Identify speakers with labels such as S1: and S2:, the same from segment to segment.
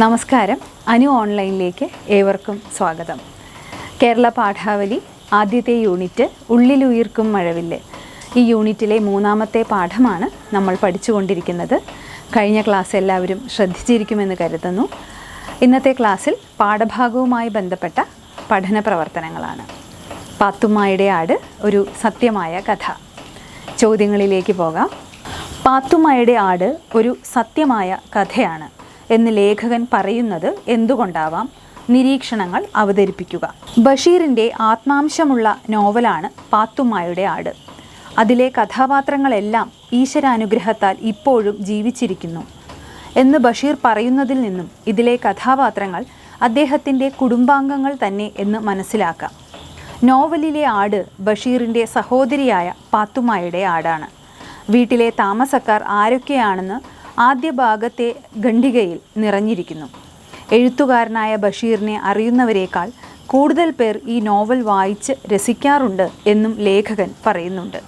S1: നമസ്കാരം. അനു ഓൺലൈനിലേക്ക് ഏവർക്കും സ്വാഗതം. കേരള പാഠാവലി ആദ്യത്തെ യൂണിറ്റ് ഉള്ളിലുയിർക്കും മഴവില്ല്. ഈ യൂണിറ്റിലെ മൂന്നാമത്തെ പാഠമാണ് നമ്മൾ പഠിച്ചുകൊണ്ടിരിക്കുന്നത്. കഴിഞ്ഞ ക്ലാസ് എല്ലാവരും ശ്രദ്ധിച്ചിരിക്കുമെന്ന് കരുതുന്നു. ഇന്നത്തെ ക്ലാസ്സിൽ പാഠഭാഗവുമായി ബന്ധപ്പെട്ട പഠന പ്രവർത്തനങ്ങളാണ്. പാത്തുമ്മായുടെ ആട് ഒരു സത്യമായ കഥ. ചോദ്യങ്ങളിലേക്ക് പോകാം. പാത്തുമ്മയുടെ ആട് ഒരു സത്യമായ കഥയാണ്. എന്ന് ലേഖകൻ പറയുന്നത് എന്തുകൊണ്ടാവാം? നിരീക്ഷണങ്ങൾ അവതരിപ്പിക്കുക. ബഷീറിന്റെ ആത്മാംശമുള്ള നോവലാണ് പാത്തുമ്മയുടെ ആട്. അതിലെ കഥാപാത്രങ്ങളെല്ലാം ഈശ്വരാനുഗ്രഹത്താൽ ഇപ്പോഴും ജീവിച്ചിരിക്കുന്നു. എന്ന് ബഷീർ പറയുന്നതിൽ നിന്നും ഇതിലെ കഥാപാത്രങ്ങൾ അദ്ദേഹത്തിന്റെ കുടുംബാംഗങ്ങൾ തന്നെ എന്ന് മനസ്സിലാക്കാം. നോവലിലെ ആട് ബഷീറിന്റെ സഹോദരിയായ പാത്തുമ്മയുടെ ആടാണ്. വീട്ടിലെ താമസക്കാർ ആരൊക്കെയാണെന്ന് ആദ്യ ഭാഗത്തെ ഖണ്ഡികയിൽ നിറഞ്ഞിരിക്കുന്നു. എഴുത്തുകാരനായ ബഷീറിനെ അറിയുന്നവരേക്കാൾ കൂടുതൽ പേർ ഈ നോവൽ വായിച്ച് രസിക്കാറുണ്ട് എന്നും ലേഖകൻ പറയുന്നുണ്ട്.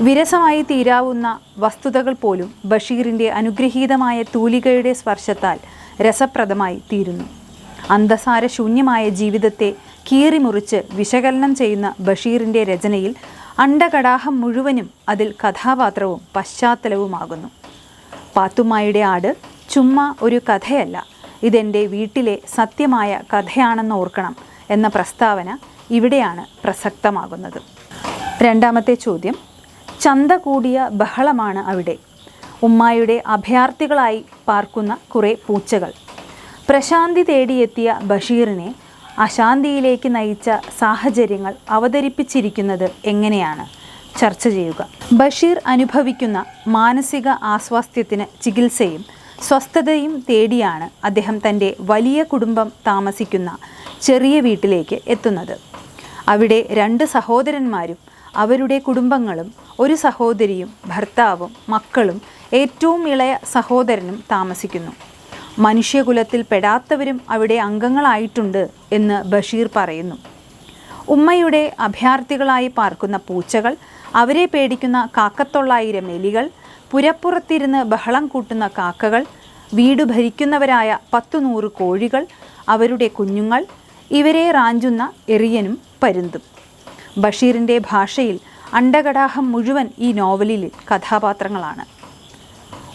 S1: വിരസമായി തീരാവുന്ന വസ്തുതകൾ പോലും ബഷീറിന്റെ അനുഗ്രഹീതമായ തൂലികയുടെ സ്പർശത്താൽ രസപ്രദമായി തീരുന്നു. അന്തസാര ശൂന്യമായ ജീവിതത്തെ കീറിമുറിച്ച് വിശകലനം ചെയ്യുന്ന ബഷീറിന്റെ രചനയിൽ അണ്ടകടാഹം മുഴുവനും അതിൽ കഥാപാത്രവും പശ്ചാത്തലവുമാകുന്നു. പാത്തുമ്മായുടെ ആട് ചുമ്മാ ഒരു കഥയല്ല. ഇതെന്റെ വീട്ടിലെ സത്യമായ കഥയാണെന്ന് ഓർക്കണം എന്ന പ്രസ്താവന ഇവിടെയാണ് പ്രസക്തമാകുന്നത്. രണ്ടാമത്തെ ചോദ്യം. ചന്ത കൂടിയ ബഹളമാണ് അവിടെ. ഉമ്മായുടെ അഭയാർത്ഥികളായി പാർക്കുന്ന കുറേ പൂച്ചകൾ. പ്രശാന്തി തേടിയെത്തിയ ബഷീറിനെ അശാന്തിയിലേക്ക് നയിച്ച സാഹചര്യങ്ങൾ അവതരിപ്പിച്ചിരിക്കുന്നത് എങ്ങനെയാണ്? ചർച്ച ചെയ്യുക. ബഷീർ അനുഭവിക്കുന്ന മാനസിക ആസ്വാസ്ഥ്യത്തിന് ചികിത്സയും സ്വസ്ഥതയും തേടിയാണ് അദ്ദേഹം തന്റെ വലിയ കുടുംബം താമസിക്കുന്ന ചെറിയ വീട്ടിലേക്ക് എത്തുന്നത്. അവിടെ രണ്ട് സഹോദരന്മാരും അവരുടെ കുടുംബങ്ങളും ഒരു സഹോദരിയും ഭർത്താവും മക്കളും ഏറ്റവും ഇളയ സഹോദരനും താമസിക്കുന്നു. മനുഷ്യകുലത്തിൽ പെടാത്തവരും അവിടെ അംഗങ്ങളായിട്ടുണ്ട് എന്ന് ബഷീർ പറയുന്നു. ഉമ്മയുടെ അഭയാർത്ഥികളായി പാർക്കുന്ന പൂച്ചകൾ അവരെ പേടിക്കുന്ന കാക്കത്തൊള്ളായിരം എലികൾ പുരപ്പുറത്തിരുന്ന് ബഹളം കൂട്ടുന്ന കാക്കകൾ വീട് ഭരിക്കുന്നവരായ പത്തു നൂറ് കോഴികൾ അവരുടെ കുഞ്ഞുങ്ങൾ ഇവരെ റാഞ്ചുന്ന എറിയനും പരുന്തും. ബഷീറിന്റെ ഭാഷയിൽ അണ്ടകടാഹം മുഴുവൻ ഈ നോവലിൽ കഥാപാത്രങ്ങളാണ്.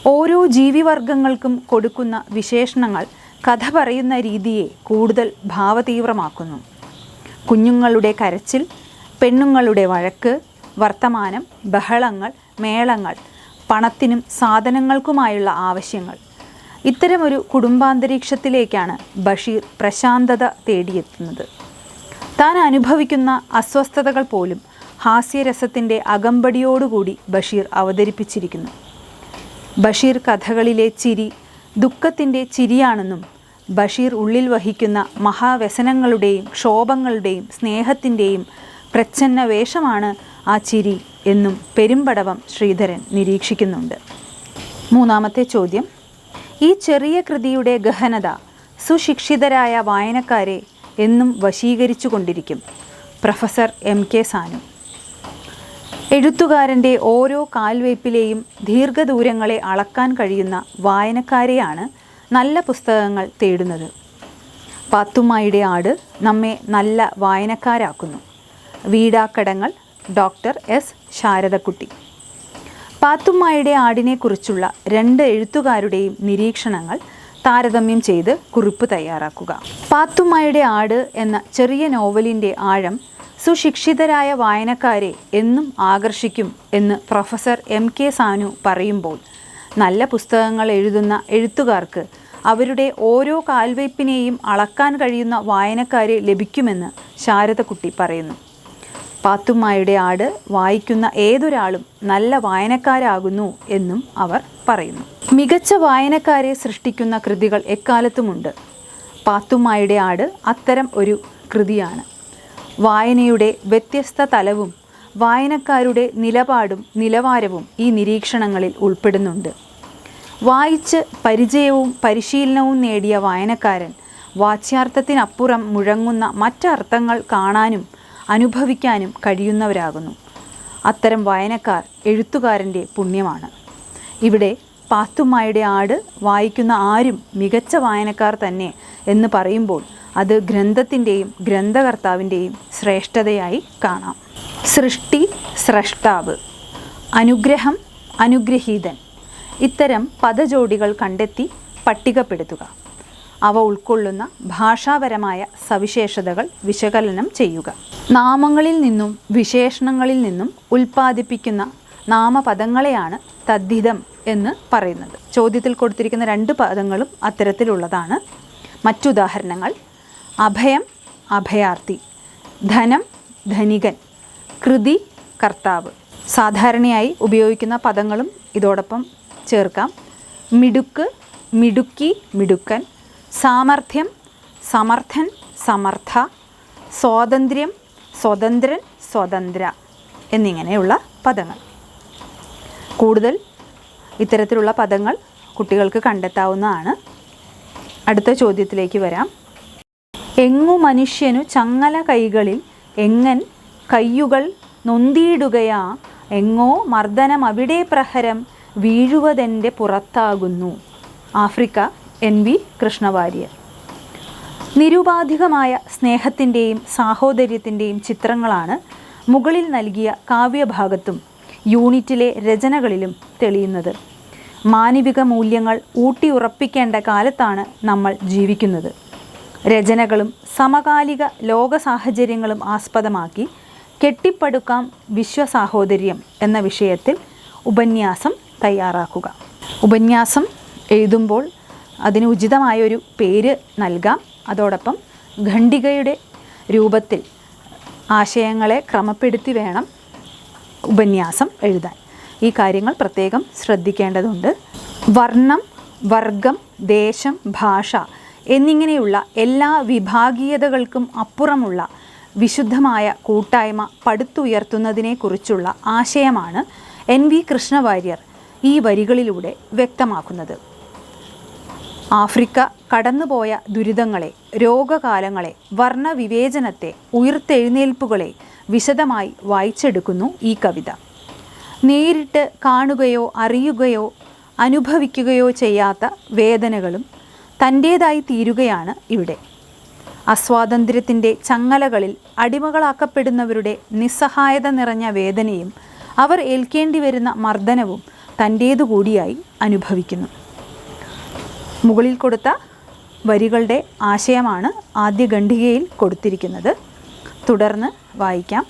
S1: ഓരോ ജീവിവർഗങ്ങൾക്കും കൊടുക്കുന്ന വിശേഷണങ്ങൾ കഥ പറയുന്ന രീതിയെ കൂടുതൽ ഭാവതീവ്രമാക്കുന്നു. കുഞ്ഞുങ്ങളുടെ കരച്ചിൽ പെണ്ണുങ്ങളുടെ വഴക്ക് വർത്തമാനം ബഹളങ്ങൾ മേളങ്ങൾ പണത്തിനും സാധനങ്ങൾക്കുമായുള്ള ആവശ്യങ്ങൾ. ഇത്തരമൊരു കുടുംബാന്തരീക്ഷത്തിലേക്കാണ് ബഷീർ പ്രശാന്തത തേടിയെത്തുന്നത്. താൻ അനുഭവിക്കുന്ന അസ്വസ്ഥതകൾ പോലും ഹാസ്യരസത്തിന്റെ അകമ്പടിയോടുകൂടി ബഷീർ അവതരിപ്പിച്ചിരിക്കുന്നു. ബഷീർ കഥകളിലെ ചിരി ദുഃഖത്തിന്റെ ചിരിയാണെന്നും ബഷീർ ഉള്ളിൽ വഹിക്കുന്ന മഹാവ്യസനങ്ങളുടെയും ക്ഷോഭങ്ങളുടെയും സ്നേഹത്തിന്റെയും പ്രച്ഛന്ന വേഷമാണ് ആ ചിരി എന്നും പെരുമ്പടവം ശ്രീധരൻ നിരീക്ഷിക്കുന്നുണ്ട്. മൂന്നാമത്തെ ചോദ്യം. ഈ ചെറിയ കൃതിയുടെ ഗഹനത സുശിക്ഷിതരായ വായനക്കാരെ എന്നും വശീകരിച്ചു കൊണ്ടിരിക്കും പ്രൊഫസർ എം കെ സാനു. എഴുത്തുകാരന്റെ ഓരോ കാൽവയ്പിലെയും ദീർഘദൂരങ്ങളെ അളക്കാൻ കഴിയുന്ന വായനക്കാരെയാണ് നല്ല പുസ്തകങ്ങൾ തേടുന്നത്. പാത്തുമ്മയുടെ ആട് നമ്മെ നല്ല വായനക്കാരാക്കുന്നു. വീടാക്കടങ്ങൾ ഡോക്ടർ എസ്. ശാരദക്കുട്ടി. പാത്തുമ്മായുടെ ആടിനെക്കുറിച്ചുള്ള രണ്ട് എഴുത്തുകാരുടെയും നിരീക്ഷണങ്ങൾ താരതമ്യം ചെയ്ത് കുറിപ്പ് തയ്യാറാക്കുക. പാത്തുമ്മയുടെ ആട് എന്ന ചെറിയ നോവലിന്റെ ആഴം സുശിക്ഷിതരായ വായനക്കാരെ എന്നും ആകർഷിക്കും എന്ന് പ്രൊഫസർ എം. കെ. സാനു പറയുമ്പോൾ നല്ല പുസ്തകങ്ങൾ എഴുതുന്ന എഴുത്തുകാർക്ക് അവരുടെ ഓരോ കാൽവയ്പ്പിനെയും അളക്കാൻ കഴിയുന്ന വായനക്കാരെ ലഭിക്കുമെന്ന് ശാരദക്കുട്ടി പറയുന്നു. പാത്തുമ്മായുടെ ആട് വായിക്കുന്ന ഏതൊരാളും നല്ല വായനക്കാരാകുന്നു എന്നും അവർ പറയുന്നു. മികച്ച വായനക്കാരെ സൃഷ്ടിക്കുന്ന കൃതികൾ എക്കാലത്തുമുണ്ട്. പാത്തുമ്മായുടെ ആട് അത്തരം ഒരു കൃതിയാണ്. വായനയുടെ വ്യത്യസ്ത തലവും വായനക്കാരുടെ നിലപാടും നിലവാരവും ഈ നിരീക്ഷണങ്ങളിൽ ഉൾപ്പെടുന്നുണ്ട്. വായിച്ച് പരിചയവും പരിശീലനവും നേടിയ വായനക്കാരൻ വാച്യാർത്ഥത്തിനപ്പുറം മുഴങ്ങുന്ന മറ്റർത്ഥങ്ങൾ കാണാനും അനുഭവിക്കാനും കഴിയുന്നവരാകുന്നു. അത്തരം വായനക്കാർ എഴുത്തുകാരന്റെ പുണ്യമാണ്. ഇവിടെ പാത്തുമ്മായുടെ ആട് വായിക്കുന്ന ആരും മികച്ച വായനക്കാർ തന്നെ എന്ന് പറയുമ്പോൾ അത് ഗ്രന്ഥത്തിന്റെയും ഗ്രന്ഥകർത്താവിന്റെയും ശ്രേഷ്ഠതയായി കാണാം. സൃഷ്ടി സ്രഷ്ടാവ് അനുഗ്രഹം അനുഗ്രഹീതൻ. ഇത്തരം പദജോഡികൾ കണ്ടെത്തി പട്ടികപ്പെടുത്തുക. അവ ഉൾക്കൊള്ളുന്ന ഭാഷാപരമായ സവിശേഷതകൾ വിശകലനം ചെയ്യുക. നാമങ്ങളിൽ നിന്നും വിശേഷണങ്ങളിൽ നിന്നും ഉൽപ്പാദിപ്പിക്കുന്ന നാമപദങ്ങളെയാണ് തദ്ധിതം എന്ന് പറയുന്നത്. ചോദ്യത്തിൽ കൊടുത്തിരിക്കുന്ന രണ്ട് പദങ്ങളും അത്തരത്തിലുള്ളതാണ്. മറ്റുദാഹരണങ്ങൾ അഭയം അഭയാർത്ഥി ധനം ധനികൻ കൃതി കർത്താവ്. സാധാരണയായി ഉപയോഗിക്കുന്ന പദങ്ങളും ഇതോടൊപ്പം ചേർക്കാം. മിടുക്ക് മിടുക്കി മിടുക്കൻ സാമർഥ്യം സമർത്ഥൻ സമർത്ഥ സ്വാതന്ത്ര്യം സ്വതന്ത്രൻ സ്വതന്ത്ര എന്നിങ്ങനെയുള്ള പദങ്ങൾ. കൂടുതൽ ഇത്തരത്തിലുള്ള പദങ്ങൾ കുട്ടികൾക്ക് കണ്ടെത്താവുന്നതാണ്. അടുത്ത ചോദ്യത്തിലേക്ക് വരാം. എങ്ങു മനുഷ്യനു ചങ്ങല കൈകളിൽ എങ്ങൻ കയ്യുകൾ നൊന്തിയിടുകയാ എങ്ങോ മർദ്ദനം അവിടെ പ്രഹരം വീഴുവതെന്റെ പുറത്താകുന്നു. Africa N V Krishna Warrier. നിരുപാധികമായ സ്നേഹത്തിന്റെയും സാഹോദര്യത്തിന്റെയും ചിത്രങ്ങളാണ് മുകളിൽ നൽകിയ കാവ്യഭാഗത്തും യൂണിറ്റിലെ രചനകളിലും തെളിയുന്നത്. മാനവിക മൂല്യങ്ങൾ ഊട്ടിയുറപ്പിക്കേണ്ട കാലത്താണ് നമ്മൾ ജീവിക്കുന്നത്. രചനകളും സമകാലിക ലോക സാഹചര്യങ്ങളും ആസ്പദമാക്കി കെട്ടിപ്പടുക്കാം വിശ്വസാഹോദര്യം എന്ന വിഷയത്തിൽ ഉപന്യാസം തയ്യാറാക്കുക. ഉപന്യാസം എഴുതുമ്പോൾ അതിന് ഉചിതമായ ഒരു പേര് നൽകാം. അതോടൊപ്പം ഖണ്ഡികയുടെ രൂപത്തിൽ ആശയങ്ങളെ ക്രമപ്പെടുത്തി വേണം ഉപന്യാസം എഴുതാൻ. ഈ കാര്യങ്ങൾ പ്രത്യേകം ശ്രദ്ധിക്കേണ്ടതുണ്ട്. വർണം വർഗം ദേശം ഭാഷ എന്നിങ്ങനെയുള്ള എല്ലാ വിഭാഗീയതകൾക്കും അപ്പുറമുള്ള വിശുദ്ധമായ കൂട്ടായ്മ പടുത്തുയർത്തുന്നതിനെക്കുറിച്ചുള്ള ആശയമാണ് എൻ വി കൃഷ്ണവാര്യർ ഈ വരികളിലൂടെ വ്യക്തമാക്കുന്നത്. ആഫ്രിക്ക കടന്നുപോയ ദുരിതങ്ങളെ രോഗകാലങ്ങളെ വർണവിവേചനത്തെ ഉയർത്തെഴുന്നേൽപ്പുകളെ വിശദമായി വായിച്ചെടുക്കുന്നു ഈ കവിത. നേരിട്ട് കാണുകയോ അറിയുകയോ അനുഭവിക്കുകയോ ചെയ്യാത്ത വേദനകളും തന്റേതായി തീരുകയാണ് ഇവിടെ. അസ്വാതന്ത്ര്യത്തിന്റെ ചങ്ങലകളിൽ അടിമകളാക്കപ്പെടുന്നവരുടെ നിസ്സഹായത നിറഞ്ഞ വേദനയും അവർ ഏൽക്കേണ്ടി വരുന്ന മർദ്ദനവും തന്റേതുകൂടിയായി അനുഭവിക്കുന്നു. മുകളിൽ കൊടുത്ത വരികളുടെ ആശയമാണ് ആദ്യ ഖണ്ഡികയിൽ കൊടുത്തിരിക്കുന്നത്. തുടർന്ന് വായിക്കാം.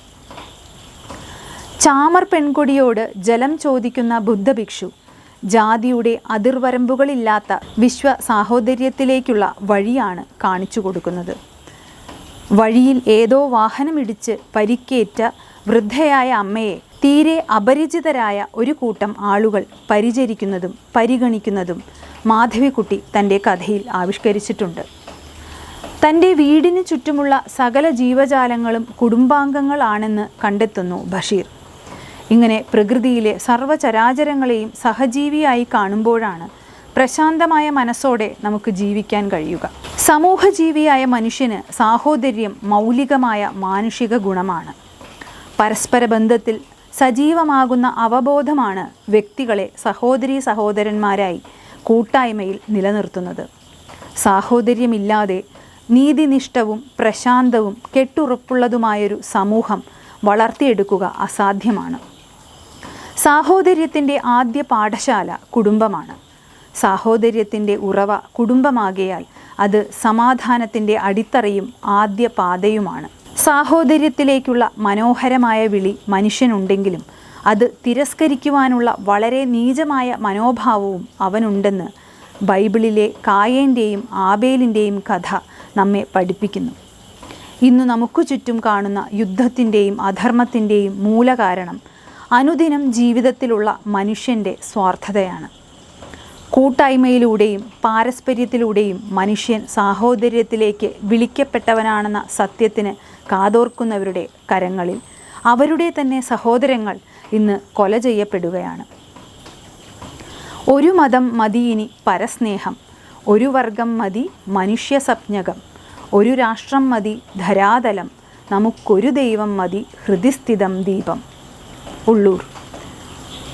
S1: ചാമർ പെൺകൊടിയോട് ജലം ചോദിക്കുന്ന ബുദ്ധഭിക്ഷു ജാതിയുടെ അതിർവരമ്പുകളില്ലാത്ത വിശ്വ സാഹോദര്യത്തിലേക്കുള്ള വഴിയാണ് കാണിച്ചു കൊടുക്കുന്നത്. വഴിയിൽ ഏതോ വാഹനമിടിച്ച് പരിക്കേറ്റ വൃദ്ധയായ അമ്മയെ തീരെ അപരിചിതരായ ഒരു കൂട്ടം ആളുകൾ പരിചരിക്കുന്നതും പരിഗണിക്കുന്നതും മാധവിക്കുട്ടി തന്റെ കഥയിൽ ആവിഷ്കരിച്ചിട്ടുണ്ട്. തന്റെ വീടിന് ചുറ്റുമുള്ള സകല ജീവജാലങ്ങളും കുടുംബാംഗങ്ങളാണെന്ന് കണ്ടെത്തുന്നു ബഷീർ. ഇങ്ങനെ പ്രകൃതിയിലെ സർവചരാചരങ്ങളെയും സഹജീവിയായി കാണുമ്പോഴാണ് പ്രശാന്തമായ മനസ്സോടെ നമുക്ക് ജീവിക്കാൻ കഴിയുക. സമൂഹജീവിയായ മനുഷ്യന് സാഹോദര്യം മൗലികമായ മാനുഷിക ഗുണമാണ്. പരസ്പര ബന്ധത്തിൽ സജീവമാകുന്ന അവബോധമാണ് വ്യക്തികളെ സഹോദരീ സഹോദരന്മാരായി കൂട്ടായ്മയിൽ നിലനിർത്തുന്നത്. സാഹോദര്യമില്ലാതെ നീതിനിഷ്ഠവും പ്രശാന്തവും കെട്ടുറപ്പുള്ളതുമായൊരു സമൂഹം വളർത്തിയെടുക്കുക അസാധ്യമാണ്. സാഹോദര്യത്തിന്റെ ആദ്യ പാഠശാല കുടുംബമാണ്. സാഹോദര്യത്തിന്റെ ഉറവ കുടുംബമാകയാൽ അത് സമാധാനത്തിന്റെ അടിത്തറയും ആദ്യ പാതയുമാണ്. സാഹോദര്യത്തിലേക്കുള്ള മനോഹരമായ വിളി മനുഷ്യനുണ്ടെങ്കിലും അത് തിരസ്കരിക്കുവാനുള്ള വളരെ നീചമായ മനോഭാവവും അവനുണ്ടെന്ന് ബൈബിളിലെ കായേന്റെയും ആബേലിന്റെയും കഥ നമ്മെ പഠിപ്പിക്കുന്നു. ഇന്ന് നമുക്ക് ചുറ്റും കാണുന്ന യുദ്ധത്തിന്റെയും അധർമ്മത്തിന്റെയും മൂലകാരണം അനുദിനം ജീവിതത്തിലുള്ള മനുഷ്യന്റെ സ്വാർത്ഥതയാണ്. കൂട്ടായ്മയിലൂടെയും പാരസ്പര്യത്തിലൂടെയും മനുഷ്യൻ സാഹോദര്യത്തിലേക്ക് വിളിക്കപ്പെട്ടവനാണെന്ന സത്യത്തിന് കാതോർക്കുന്നവരുടെ കരങ്ങളിൽ അവരുടെ തന്നെ സഹോദരങ്ങൾ ഇന്ന് കൊല ചെയ്യപ്പെടുകയാണ്. ഒരു മതം മതി ഇനി പരസ്നേഹം ഒരു വർഗം മതി മനുഷ്യസപ്ഞകം ഒരു രാഷ്ട്രം മതി ധരാതലം നമുക്കൊരു ദൈവം മതി ഹൃദിസ്ഥിതം ദീപം. ഉള്ളൂർ.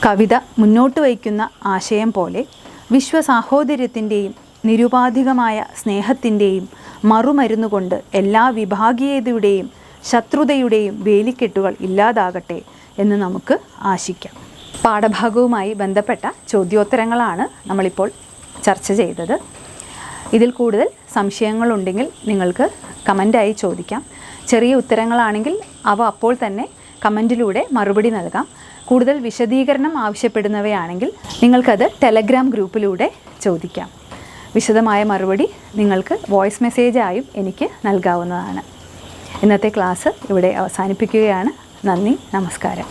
S1: കവിത മുന്നോട്ട് വയ്ക്കുന്ന ആശയം പോലെ വിശ്വസാഹോദര്യത്തിന്റെയും നിരുപാധികമായ സ്നേഹത്തിന്റെയും മറുമരുന്നുകൊണ്ട് എല്ലാ വിഭാഗീയതയുടെയും ശത്രുതയുടെയും വേലിക്കെട്ടുകൾ ഇല്ലാതാകട്ടെ എന്ന് നമുക്ക് ആശിക്കാം. പാഠഭാഗവുമായി ബന്ധപ്പെട്ട ചോദ്യോത്തരങ്ങളാണ് നമ്മളിപ്പോൾ ചർച്ച ചെയ്തത്. ഇതിൽ കൂടുതൽ സംശയങ്ങളുണ്ടെങ്കിൽ നിങ്ങൾക്ക് കമന്റായി ചോദിക്കാം. ചെറിയ ഉത്തരങ്ങളാണെങ്കിൽ അവ അപ്പോൾ തന്നെ കമന്റിലൂടെ മറുപടി നൽകാം. കൂടുതൽ വിശദീകരണം ആവശ്യപ്പെടുന്നവയാണെങ്കിൽ നിങ്ങൾക്കത് ടെലഗ്രാം ഗ്രൂപ്പിലൂടെ ചോദിക്കാം. വിശദമായ മറുപടി നിങ്ങൾക്ക് വോയിസ് മെസ്സേജായും എനിക്ക് നൽകാവുന്നതാണ്. ഇന്നത്തെ ക്ലാസ് ഇവിടെ അവസാനിപ്പിക്കുകയാണ്. നന്ദി നമസ്കാരം.